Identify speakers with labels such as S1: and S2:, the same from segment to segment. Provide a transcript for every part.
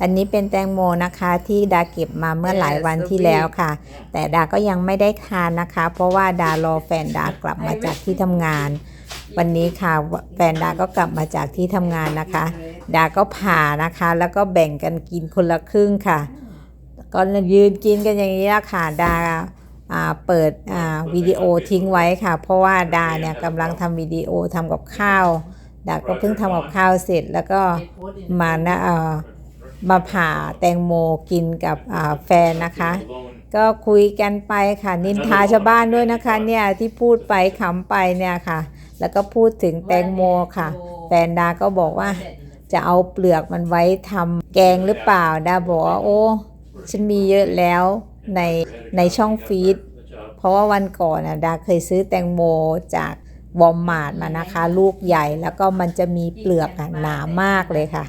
S1: อันนี้เป็นแตงโมนะคะที่ดาเก็บมาเมื่อหลายวันที่แล้วค่ะ แต่ดาก็ยังไม่ได้ทานนะคะ เพราะว่าดารอแฟนดากลับมาจากที่ทำงาน วันนี้ค่ะแฟนดาก็กลับมาจากที่ทำงานนะคะ ดาก็ผ่านะคะ แล้วก็แบ่งกันกินคนละครึ่งค่ะ ก็ยืนกินกันอย่างนี้ละค่ะดาอ่าเปิดอ่าวิดีโอทิ้งไว้ค่ะ เพราะว่าดาเนี่ยกำลังทำวิดีโอทำกับข้าว ดาก็เพิ่งทำกับข้าวเสร็จแล้วก็มานะเอ่อ มาผ่าแตงโมกินกับอ่าแฟนนะคะ ก็คุยกันไปค่ะ นินทาชาวบ้านด้วยนะคะเนี่ยที่พูดไปขำไปเนี่ยค่ะ แล้วก็พูดถึงแตงโมค่ะ แฟนดาก็บอกว่าจะเอาเปลือกมันไว้ทำแกงหรือเปล่าดาบอกว่าโอ้ฉันมีเยอะแล้วในในช่องฟีดเพราะว่าวันก่อนน่ะดาเคยซื้อแตงโมจาก วอลมาร์ทมานะคะ ลูกใหญ่แล้วก็มันจะมีเปลือกหนามากเลยค่ะ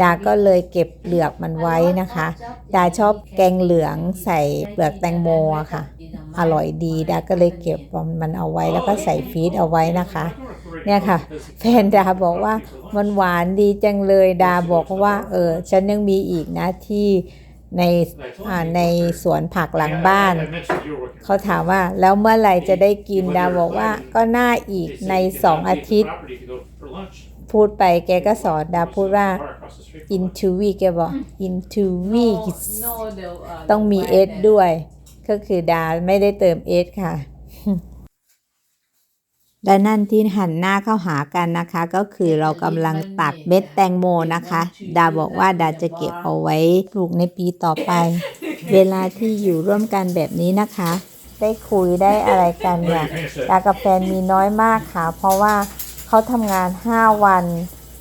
S1: ดาก็เลยเก็บเปลือกมันไว้นะคะ ดาชอบแกงเหลืองใส่เปลือกแตงโมค่ะ อร่อยดี ดาก็เลยเก็บมันเอาไว้แล้วก็ใส่ฟีดเอาไว้นะคะ เนี่ยค่ะ แฟนดาบอกว่ามันหวานดีจังเลย ดาบอกว่าเออฉันยังมีอีกนะที่ ในอ่าในสวนผักหลังบ้าน เขาถามว่าแล้วเมื่อไหร่จะได้กินดาบอกว่าก็น่าอีกในสองอาทิตย์ พูดไปแกก็สอนดาพูดว่า in two week แกบอก in two weeks ต้องมีเอสด้วย ก็คือดาไม่ได้เติมเอสค่ะ และนั่นที่หันหน้าเข้าหากันนะคะ ก็คือเรากำลังตัดเม็ดแตงโมนะคะ ดาบอกว่าดาจะเก็บเอาไว้ปลูกในปีต่อไป เวลาที่อยู่ร่วมกันแบบนี้นะคะ ได้คุยได้อะไรกันเนี่ยดากับแฟนมีน้อยมากค่ะ เพราะว่าเขาทำงาน 5 วัน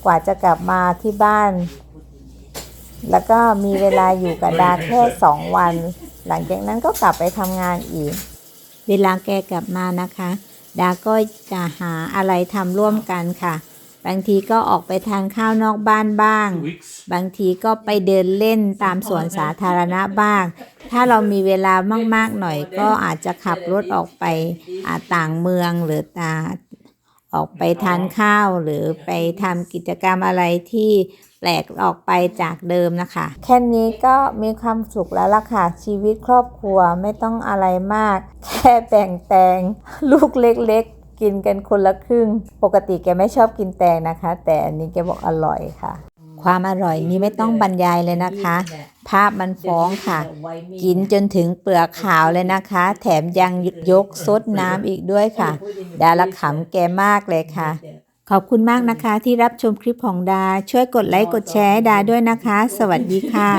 S1: กว่าจะกลับมาที่บ้าน แล้วก็มีเวลาอยู่กับดาแค่ 2 วัน หลังจากนั้นก็กลับไปทำงานอีก เวลาแกกลับมานะคะ ดาก็จะหาอะไรทำร่วมกันค่ะ บางทีก็ออกไปทานข้าวนอกบ้านบ้าง บางทีก็ไปเดินเล่นตามสวนสาธารณะบ้าง ถ้าเรามีเวลามากๆหน่อยก็อาจจะขับรถออกไปอาต่างเมืองหรือตา ออกไปทานข้าวหรือไปทำกิจกรรมอะไรที่แปลกออกไปจากเดิมนะคะ แค่นี้ก็มีความสุขแล้วล่ะค่ะ ชีวิตครอบครัวไม่ต้องอะไรมาก แค่แบ่งแตงลูกเล็กๆ กินกันคนละครึ่ง ปกติแกไม่ชอบกินแตงนะคะ แต่อันนี้แกบอกอร่อยค่ะ ความอร่อยนี้ไม่ต้องบรรยายเลยนะคะ ภาพมันฟ้องค่ะ กินจนถึงเปลือกขาวเลยนะคะ แถมยังยกซดน้ำอีกด้วยค่ะ ดาละขำแกมากเลยค่ะ ขอบคุณมากนะคะที่รับชมคลิปของดา ช่วยกดไลค์กดแชร์ให้ดาด้วยนะคะ สวัสดีค่ะ